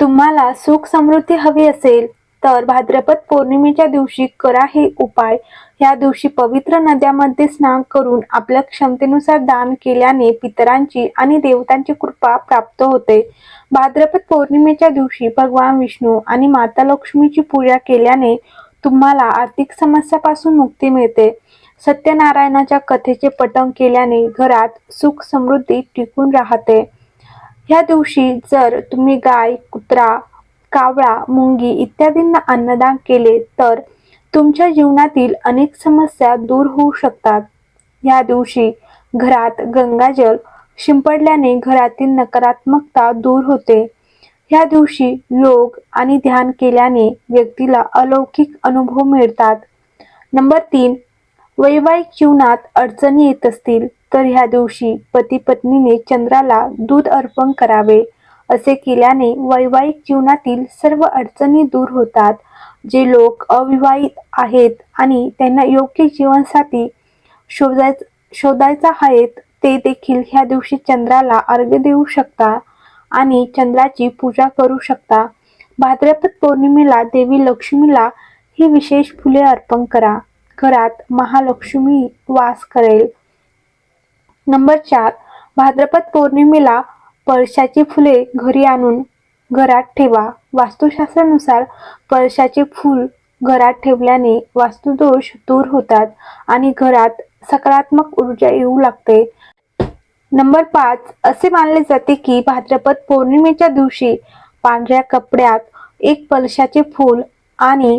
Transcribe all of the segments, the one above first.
तुम्हाला सुख समृद्धी हवी असेल तर भाद्रपद पौर्णिमेच्या दिवशी करा हे उपाय. या दिवशी पवित्र नद्यामध्ये स्नान करून आपल्या क्षमतेनुसार दान केल्याने पितरांची आणि देवतांची कृपा प्राप्त होते. भाद्रपद पौर्णिमेच्या दिवशी भगवान विष्णू आणि माता लक्ष्मीची पूजा केल्याने तुम्हाला आर्थिक समस्यापासून मुक्ती मिळते. सत्यनारायणाच्या कथेचे पठण केल्याने घरात सुख समृद्धी टिकून राहते. ह्या दिवशी जर तुम्ही गाय कुत्रा कावळा मुंगी इत्यादींना अन्नदान केले तर तुमच्या जीवनातील अनेक समस्या दूर होऊ शकतात. या दिवशी घरात गंगाजल शिंपडल्याने घरातील नकारात्मकता दूर होते. या दिवशी योग आणि ध्यान केल्याने व्यक्तीला अलौकिक अनुभव मिळतात. नंबर तीन वैवाहिक जीवनात अडचणी येत असतील. तर ह्या दिवशी पती पत्नीने चंद्राला दूध अर्पण करावे. असे केल्याने वैवाहिक जीवनातील सर्व अडचणी दूर होतात. जे लोक अविवाहित आहेत आणि त्यांना योग्य जीवनसाथी शोधाय शोधायचा आहेत ते देखील ह्या दिवशी चंद्राला अर्घ्य देऊ शकता आणि चंद्राची पूजा करू शकता. भाद्रपद पौर्णिमेला देवी लक्ष्मीला ही विशेष फुले अर्पण करा. घरात महालक्ष्मी वास करेल. नंबर चार भाद्रपद पौर्णिमेला पळशाची फुले घरी आणून घरात ठेवा. वास्तुशास्त्रानुसार पळशाचे फूल घरात ठेवल्याने वास्तुदोष दूर होतात आणि घरात सकारात्मक ऊर्जा येऊ लागते. नंबर पाच असे मानले जाते की भाद्रपद पौर्णिमेच्या दिवशी पांढऱ्या कपड्यात एक पलशाचे फूल आणि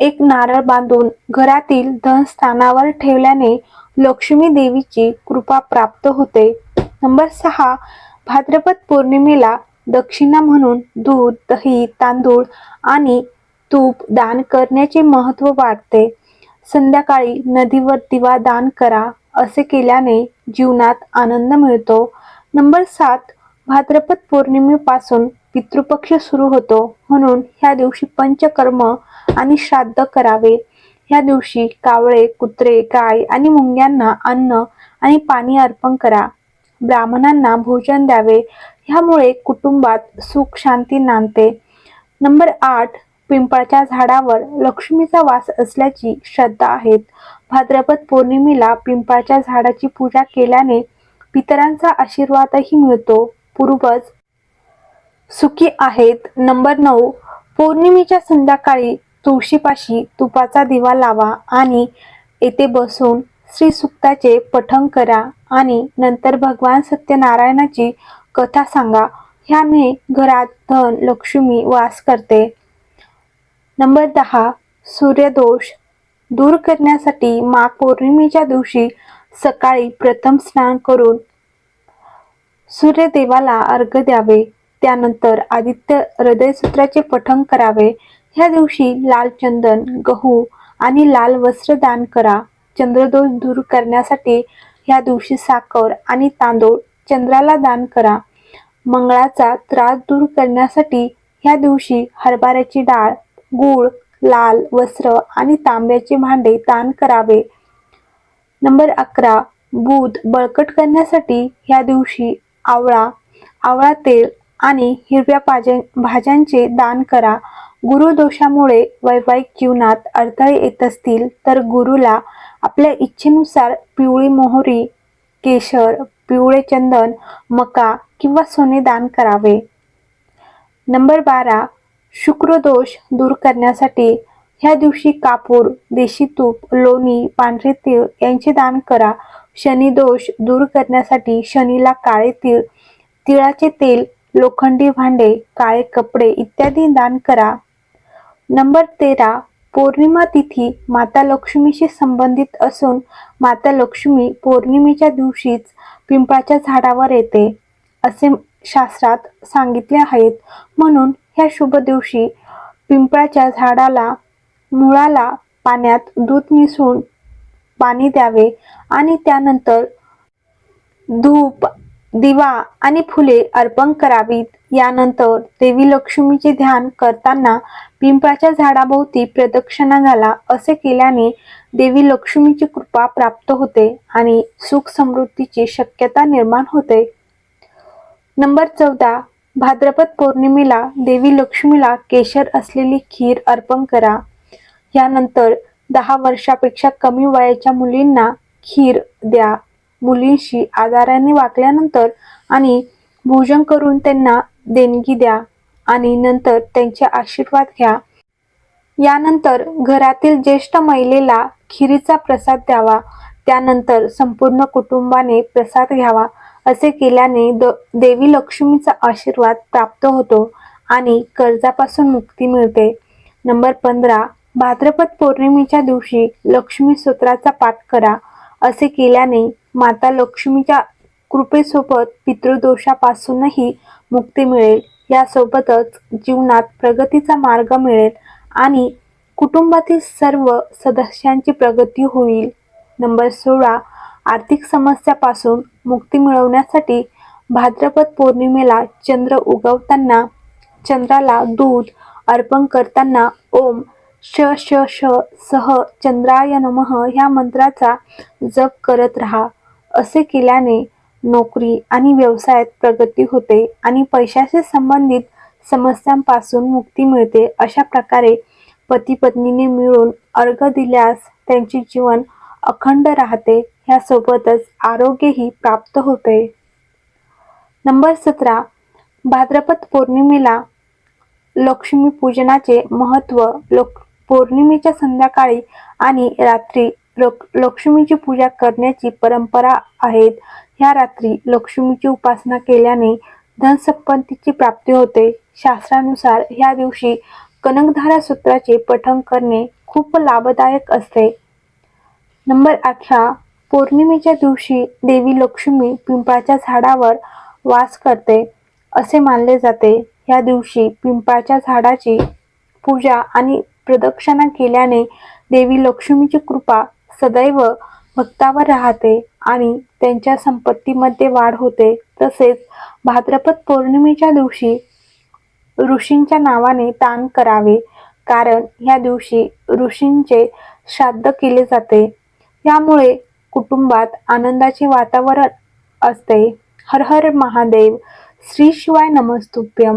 एक नारळ बांधून घरातील धनस्थानावर ठेवल्याने लक्ष्मी देवीची कृपा प्राप्त होते. नंबर सहा भाद्रपद पौर्णिमेला दक्षिणा म्हणून दूध दही तांदूळ आणि तूप दान करण्याचे महत्त्व वाढते. संध्याकाळी नदीवर दिवा दान करा असे केल्याने जीवनात आनंद मिळतो. नंबर सात भाद्रपद पौर्णिमेपासून पितृपक्ष सुरू होतो. म्हणून ह्या दिवशी पंचकर्म आणि श्राद्ध करावे. ह्या दिवशी कावळे कुत्रे गाय आणि मुंग्यांना अन्न आणि पाणी अर्पण करा. ब्राह्मणांना भोजन द्यावे. ह्यामुळे कुटुंबात सुख शांती नांदते. नंबर आठ पिंपळाच्या झाडावर लक्ष्मीचा वास असल्याची श्रद्धा आहेत. भाद्रपद पौर्णिमेला पिंपळाच्या झाडाची पूजा केल्याने पितरांचा आशीर्वादही मिळतो. पूर्वज सुखी आहेत. नंबर नऊ पौर्णिमेच्या संध्याकाळी तुळशीपाशी तुपाचा दिवा लावा आणि येथे बसून श्री सुक्ताचे पठण करा आणि नंतर भगवान सत्यनारायणाची कथा सांगा. ह्याने घरात धन लक्ष्मी वास करते. नंबर दहा सूर्यदोष दूर करण्यासाठी माघ पौर्णिमेच्या दिवशी सकाळी प्रथम स्नान करून सूर्यदेवाला अर्घ्य द्यावे. त्यानंतर आदित्य हृदयसूत्राचे पठण करावे. ह्या दिवशी लाल चंदन गहू आणि लाल वस्त्र दान करा. चंद्रदोष दूर करण्यासाठी ह्या दिवशी साखर आणि तांदूळ चंद्राला दान करा. मंगळाचा त्रास दूर करण्यासाठी ह्या दिवशी हरभऱ्याची डाळ गूळ लाल वस्त्र आणि तांब्याचे भांडे दान करावे. नंबर अकरा बूध बळकट करण्यासाठी ह्या दिवशी आवळा आवळा तेल आणि हिरव्या पाज्या भाज्यांचे दान करा. गुरुदोषामुळे वैवाहिक जीवनात अडथळे येत असतील तर गुरुला आपल्या इच्छेनुसार पिवळी मोहरी केशर पिवळे चंदन मका किंवा सोने दान करावे. नंबर बारा. शुक्रदोष दूर करण्यासाठी ह्या दिवशी कापूर देशी तूप लोणी पांढरे तीळ यांचे दान करा. शनिदोष दूर करण्यासाठी शनीला काळे तीळ तिळाचे तेल लोखंडी भांडे काळे कपडे इत्यादी दान करा. नंबर तेरा पौर्णिमा तिथी माता लक्ष्मीशी संबंधित असून माता लक्ष्मी पौर्णिमेच्या दिवशीच पिंपळाच्या झाडावर येते असे शास्त्रात सांगितले आहेत. म्हणून ह्या शुभ दिवशी पिंपळाच्या झाडाला मुळाला पाण्यात दूध मिसळून पाणी द्यावे आणि त्यानंतर धूप दिवा आणि फुले अर्पण करावीत. यानंतर देवी लक्ष्मीचे ध्यान करताना पिंपळाच्या झाडाभोवती प्रदक्षिणा घाला असे केल्याने देवी लक्ष्मीची कृपा प्राप्त होते आणि सुख समृद्धीची शक्यता निर्माण होते. नंबर चौदा. भाद्रपद पौर्णिमेला देवी लक्ष्मीला केशर असलेली खीर अर्पण करा. यानंतर दहा वर्षापेक्षा कमी वयाच्या मुलींना खीर द्या. मुलींशी आदाराने वागल्यानंतर आणि भोजन करून त्यांना देणगी द्या आणि नंतर त्यांचे आशीर्वाद घ्या. यानंतर घरातील ज्येष्ठ महिलेला खिरीचा प्रसाद द्यावा. त्यानंतर संपूर्ण कुटुंबाने प्रसाद घ्यावा असे केल्याने द देवी लक्ष्मीचा आशीर्वाद प्राप्त होतो आणि कर्जापासून मुक्ती मिळते. नंबर पंधरा भाद्रपद पौर्णिमेच्या दिवशी लक्ष्मी स्तोत्राचा पाठ करा असे केल्याने माता लक्ष्मीच्या कृपेसोबत पितृदोषापासूनही मुक्ती मिळेल. यासोबतच जीवनात प्रगतीचा मार्ग मिळेल आणि कुटुंबातील सर्व सदस्यांची प्रगती होईल. नंबर सोळा. आर्थिक समस्यापासून मुक्ती मिळवण्यासाठी भाद्रपद पौर्णिमेला चंद्र उगवताना चंद्राला दूध अर्पण करताना ओम श श श सह चंद्राय नमः ह्या मंत्राचा जप करत राहा. असे केल्याने नोकरी आणि व्यवसायात प्रगती होते आणि पैशाशी संबंधित समस्यांपासून मुक्ती मिळते. अशा प्रकारे पती पत्नीने मिळून अर्घ दिल्यास त्यांचे जीवन अखंड राहते. ह्यासोबतच आरोग्यही प्राप्त होते. नंबर सतरा. भाद्रपद पौर्णिमेला लक्ष्मी पूजनाचे महत्त्व लोक पौर्णिमेच्या संध्याकाळी आणि रात्री लक्ष्मीची पूजा करण्याची परंपरा आहेत. ह्या रात्री लक्ष्मीची उपासना केल्याने धनसंपत्तीची प्राप्ती होते. शास्त्रानुसार ह्या दिवशी कनकधारा सूत्राचे पठण करणे खूप लाभदायक असते. नंबर अठरा. पौर्णिमेच्या दिवशी देवी लक्ष्मी पिंपळाच्या झाडावर वास करते असे मानले जाते. ह्या दिवशी पिंपळाच्या झाडाची पूजा आणि प्रदक्षिणा केल्याने देवी लक्ष्मीची कृपा सदैव भक्तावर राहते आणि त्यांच्या संपत्तीमध्ये वाढ होते. तसेच भाद्रपद पौर्णिमेच्या दिवशी ऋषींच्या नावाने दान करावे कारण या दिवशी ऋषींचे श्राद्ध केले जाते. यामुळे कुटुंबात आनंदाचे वातावरण असते. हर हर महादेव श्री शिवाय नमस्तुभ्यम.